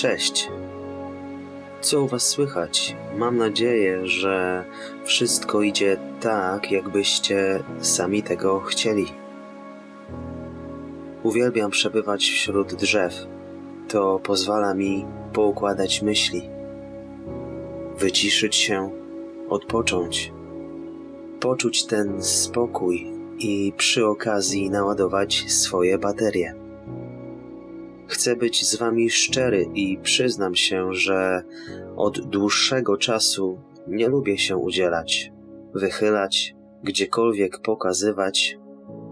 Cześć. Co u Was słychać? Mam nadzieję, że wszystko idzie tak, jakbyście sami tego chcieli. Uwielbiam przebywać wśród drzew. To pozwala mi poukładać myśli, wyciszyć się, odpocząć, poczuć ten spokój i przy okazji naładować swoje baterie. Chcę być z wami szczery i przyznam się, że od dłuższego czasu nie lubię się udzielać, wychylać, gdziekolwiek pokazywać.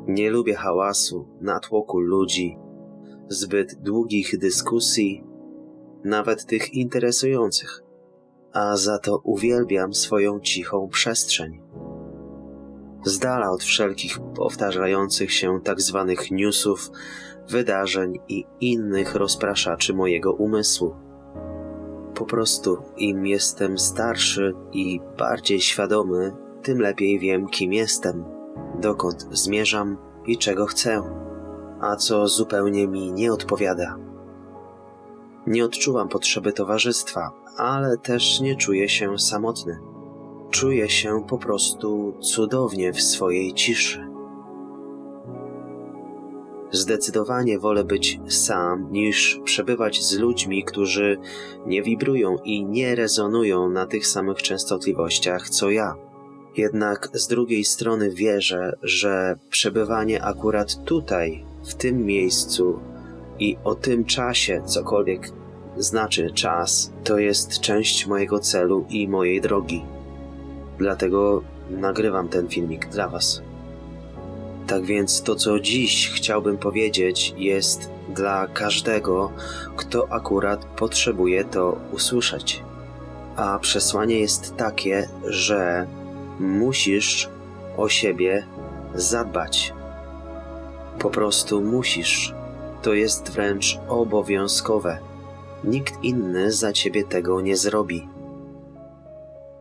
Nie lubię hałasu, natłoku ludzi, zbyt długich dyskusji, nawet tych interesujących, a za to uwielbiam swoją cichą przestrzeń. Z dala od wszelkich powtarzających się tak zwanych newsów, wydarzeń i innych rozpraszaczy mojego umysłu. Po prostu im jestem starszy i bardziej świadomy, tym lepiej wiem, kim jestem, dokąd zmierzam i czego chcę, a co zupełnie mi nie odpowiada. Nie odczuwam potrzeby towarzystwa, ale też nie czuję się samotny. Czuję się po prostu cudownie w swojej ciszy. Zdecydowanie wolę być sam niż przebywać z ludźmi, którzy nie wibrują i nie rezonują na tych samych częstotliwościach co ja. Jednak z drugiej strony wierzę, że przebywanie akurat tutaj, w tym miejscu i o tym czasie, cokolwiek znaczy czas, to jest część mojego celu i mojej drogi. Dlatego nagrywam ten filmik dla Was. Tak więc to, co dziś chciałbym powiedzieć, jest dla każdego, kto akurat potrzebuje to usłyszeć. A przesłanie jest takie, że musisz o siebie zadbać. Po prostu musisz. To jest wręcz obowiązkowe. Nikt inny za ciebie tego nie zrobi.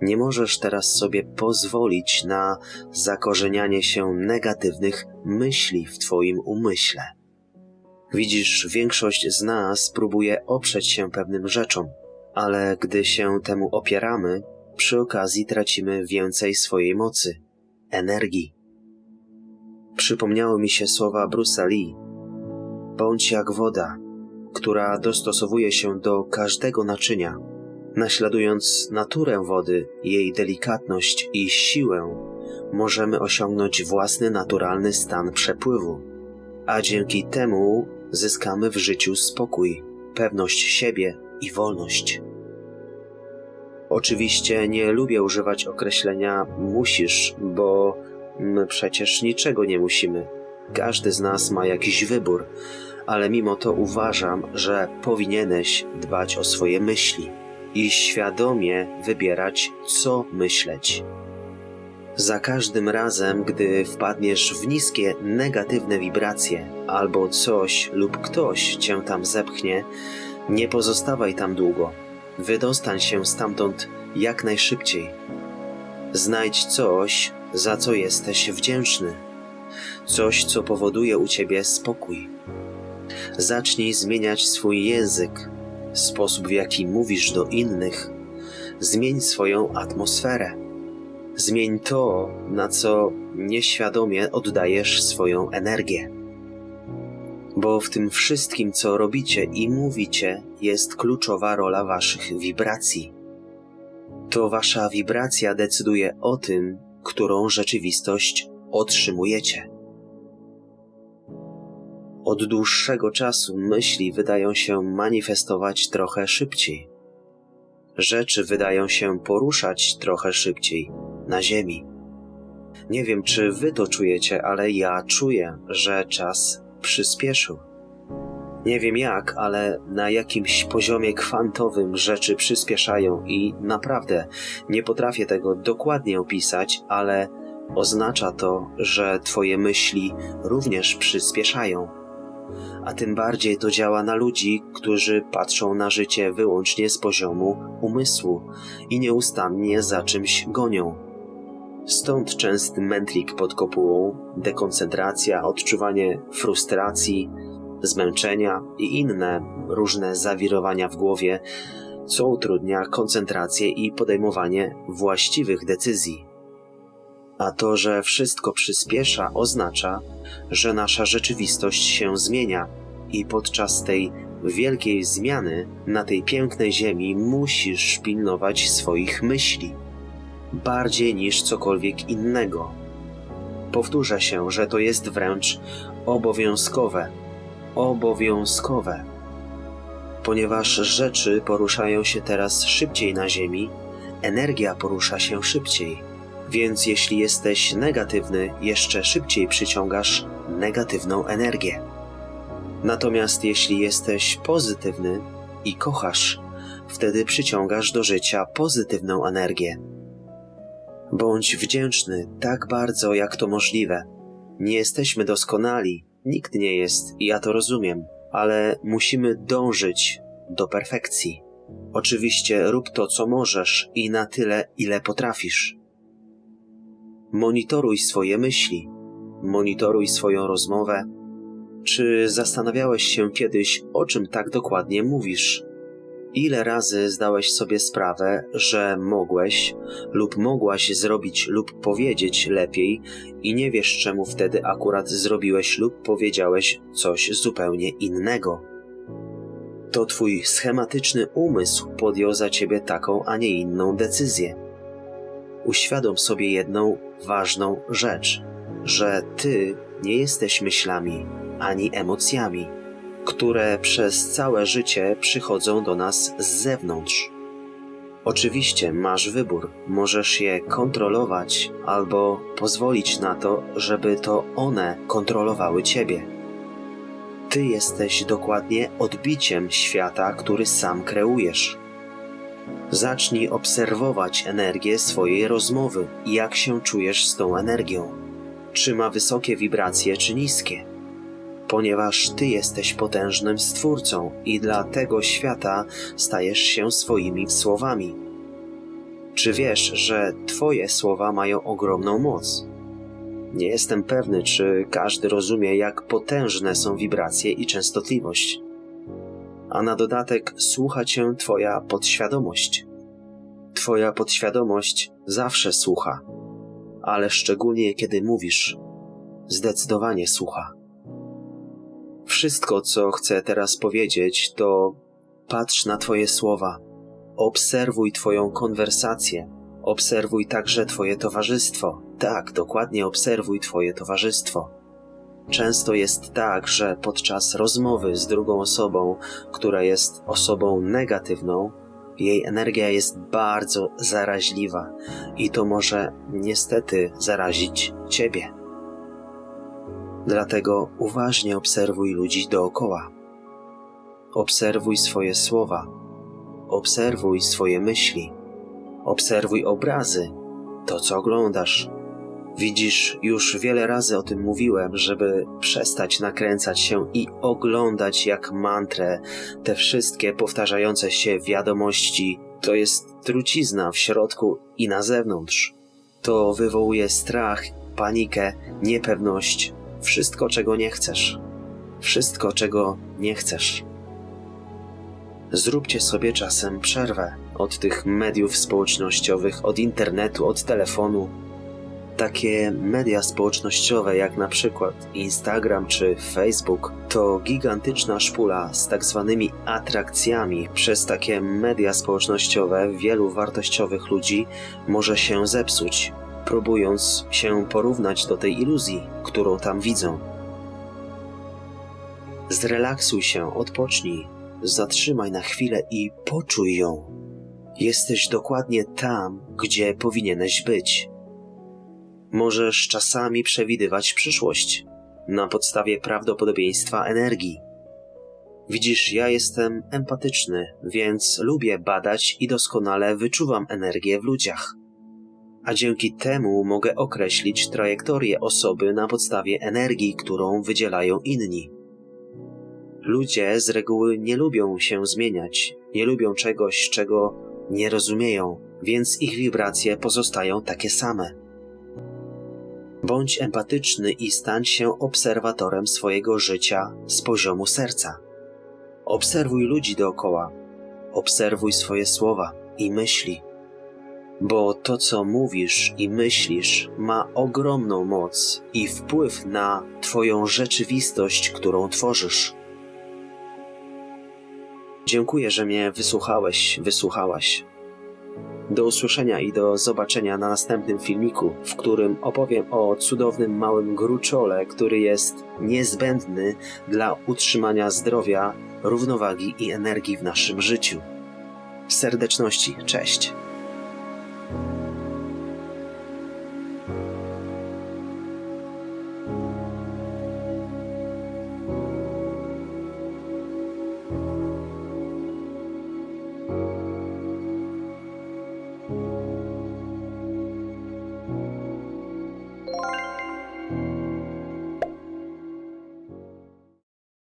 Nie możesz teraz sobie pozwolić na zakorzenianie się negatywnych myśli w Twoim umyśle. Widzisz, większość z nas próbuje oprzeć się pewnym rzeczom, ale gdy się temu opieramy, przy okazji tracimy więcej swojej mocy, energii. Przypomniały mi się słowa Bruce'a Lee. Bądź jak woda, która dostosowuje się do każdego naczynia Naśladując naturę wody, jej delikatność i siłę, możemy osiągnąć własny naturalny stan przepływu, a dzięki temu zyskamy w życiu spokój, pewność siebie i wolność. Oczywiście nie lubię używać określenia musisz, bo my przecież niczego nie musimy. Każdy z nas ma jakiś wybór, ale mimo to uważam, że powinieneś dbać o swoje myśli i świadomie wybierać, co myśleć. Za każdym razem, gdy wpadniesz w niskie, negatywne wibracje, albo coś lub ktoś cię tam zepchnie, nie pozostawaj tam długo. Wydostań się stamtąd jak najszybciej. Znajdź coś, za co jesteś wdzięczny. Coś, co powoduje u ciebie spokój. Zacznij zmieniać swój język, sposób w jaki mówisz do innych, zmień swoją atmosferę. Zmień to, na co nieświadomie oddajesz swoją energię. Bo w tym wszystkim, co robicie i mówicie, jest kluczowa rola waszych wibracji. To wasza wibracja decyduje o tym, którą rzeczywistość otrzymujecie. Od dłuższego czasu myśli wydają się manifestować trochę szybciej. Rzeczy wydają się poruszać trochę szybciej na Ziemi. Nie wiem, czy wy to czujecie, ale ja czuję, że czas przyspieszył. Nie wiem jak, ale na jakimś poziomie kwantowym rzeczy przyspieszają i naprawdę nie potrafię tego dokładnie opisać, ale oznacza to, że Twoje myśli również przyspieszają. A tym bardziej to działa na ludzi, którzy patrzą na życie wyłącznie z poziomu umysłu i nieustannie za czymś gonią. Stąd częsty mętlik pod kopułą, dekoncentracja, odczuwanie frustracji, zmęczenia i inne różne zawirowania w głowie, co utrudnia koncentrację i podejmowanie właściwych decyzji. A to, że wszystko przyspiesza, oznacza, że nasza rzeczywistość się zmienia i podczas tej wielkiej zmiany na tej pięknej ziemi musisz pilnować swoich myśli bardziej niż cokolwiek innego. Powtórzę się, że to jest wręcz obowiązkowe. Obowiązkowe. Ponieważ rzeczy poruszają się teraz szybciej na Ziemi, energia porusza się szybciej. Więc jeśli jesteś negatywny, jeszcze szybciej przyciągasz negatywną energię. Natomiast jeśli jesteś pozytywny i kochasz, wtedy przyciągasz do życia pozytywną energię. Bądź wdzięczny tak bardzo, jak to możliwe. Nie jesteśmy doskonali, nikt nie jest, i ja to rozumiem, ale musimy dążyć do perfekcji. Oczywiście rób to, co możesz i na tyle, ile potrafisz. Monitoruj swoje myśli, monitoruj swoją rozmowę. Czy zastanawiałeś się kiedyś, o czym tak dokładnie mówisz? Ile razy zdałeś sobie sprawę, że mogłeś lub mogłaś zrobić lub powiedzieć lepiej i nie wiesz czemu wtedy akurat zrobiłeś lub powiedziałeś coś zupełnie innego? To twój schematyczny umysł podjął za ciebie taką, a nie inną decyzję. Uświadom sobie jedną ważną rzecz, że ty nie jesteś myślami ani emocjami które przez całe życie przychodzą do nas z zewnątrz. Oczywiście masz wybór, możesz je kontrolować albo pozwolić na to, żeby to one kontrolowały ciebie. Ty jesteś dokładnie odbiciem świata, który sam kreujesz. Zacznij obserwować energię swojej rozmowy i jak się czujesz z tą energią. Czy ma wysokie wibracje, czy niskie ponieważ Ty jesteś potężnym Stwórcą i dla tego świata stajesz się swoimi słowami. Czy wiesz, że Twoje słowa mają ogromną moc? Nie jestem pewny, czy każdy rozumie, jak potężne są wibracje i częstotliwość. A na dodatek słucha Cię Twoja podświadomość. Twoja podświadomość zawsze słucha, ale szczególnie kiedy mówisz, zdecydowanie słucha. Wszystko, co chcę teraz powiedzieć, to patrz na Twoje słowa, obserwuj Twoją konwersację, obserwuj także Twoje towarzystwo. Tak, dokładnie obserwuj Twoje towarzystwo. Często jest tak, że podczas rozmowy z drugą osobą, która jest osobą negatywną, jej energia jest bardzo zaraźliwa i to może niestety zarazić Ciebie. Dlatego uważnie obserwuj ludzi dookoła. Obserwuj swoje słowa, obserwuj swoje myśli, obserwuj obrazy, to co oglądasz. Widzisz, już wiele razy o tym mówiłem, żeby przestać nakręcać się i oglądać jak mantrę te wszystkie powtarzające się wiadomości. To jest trucizna w środku i na zewnątrz. To wywołuje strach, panikę, niepewność, wszystko, czego nie chcesz. Wszystko, czego nie chcesz. Zróbcie sobie czasem przerwę od tych mediów społecznościowych, od internetu, od telefonu. Takie media społecznościowe jak na przykład Instagram czy Facebook to gigantyczna szpula z tak zwanymi atrakcjami. Przez takie media społecznościowe wielu wartościowych ludzi może się zepsuć, próbując się porównać do tej iluzji, którą tam widzą. Zrelaksuj się, odpocznij, zatrzymaj na chwilę i poczuj ją. Jesteś dokładnie tam, gdzie powinieneś być. Możesz czasami przewidywać przyszłość na podstawie prawdopodobieństwa energii. Widzisz, ja jestem empatyczny, więc lubię badać i doskonale wyczuwam energię w ludziach. A dzięki temu mogę określić trajektorię osoby na podstawie energii, którą wydzielają inni. Ludzie z reguły nie lubią się zmieniać, nie lubią czegoś, czego nie rozumieją, więc ich wibracje pozostają takie same. Bądź empatyczny i stań się obserwatorem swojego życia z poziomu serca. Obserwuj ludzi dookoła, obserwuj swoje słowa i myśli, bo to, co mówisz i myślisz, ma ogromną moc i wpływ na Twoją rzeczywistość, którą tworzysz. Dziękuję, że mnie wysłuchałeś, wysłuchałaś. Do usłyszenia i do zobaczenia na następnym filmiku, w którym opowiem o cudownym małym gruczole, który jest niezbędny dla utrzymania zdrowia, równowagi i energii w naszym życiu. Serdeczności, cześć.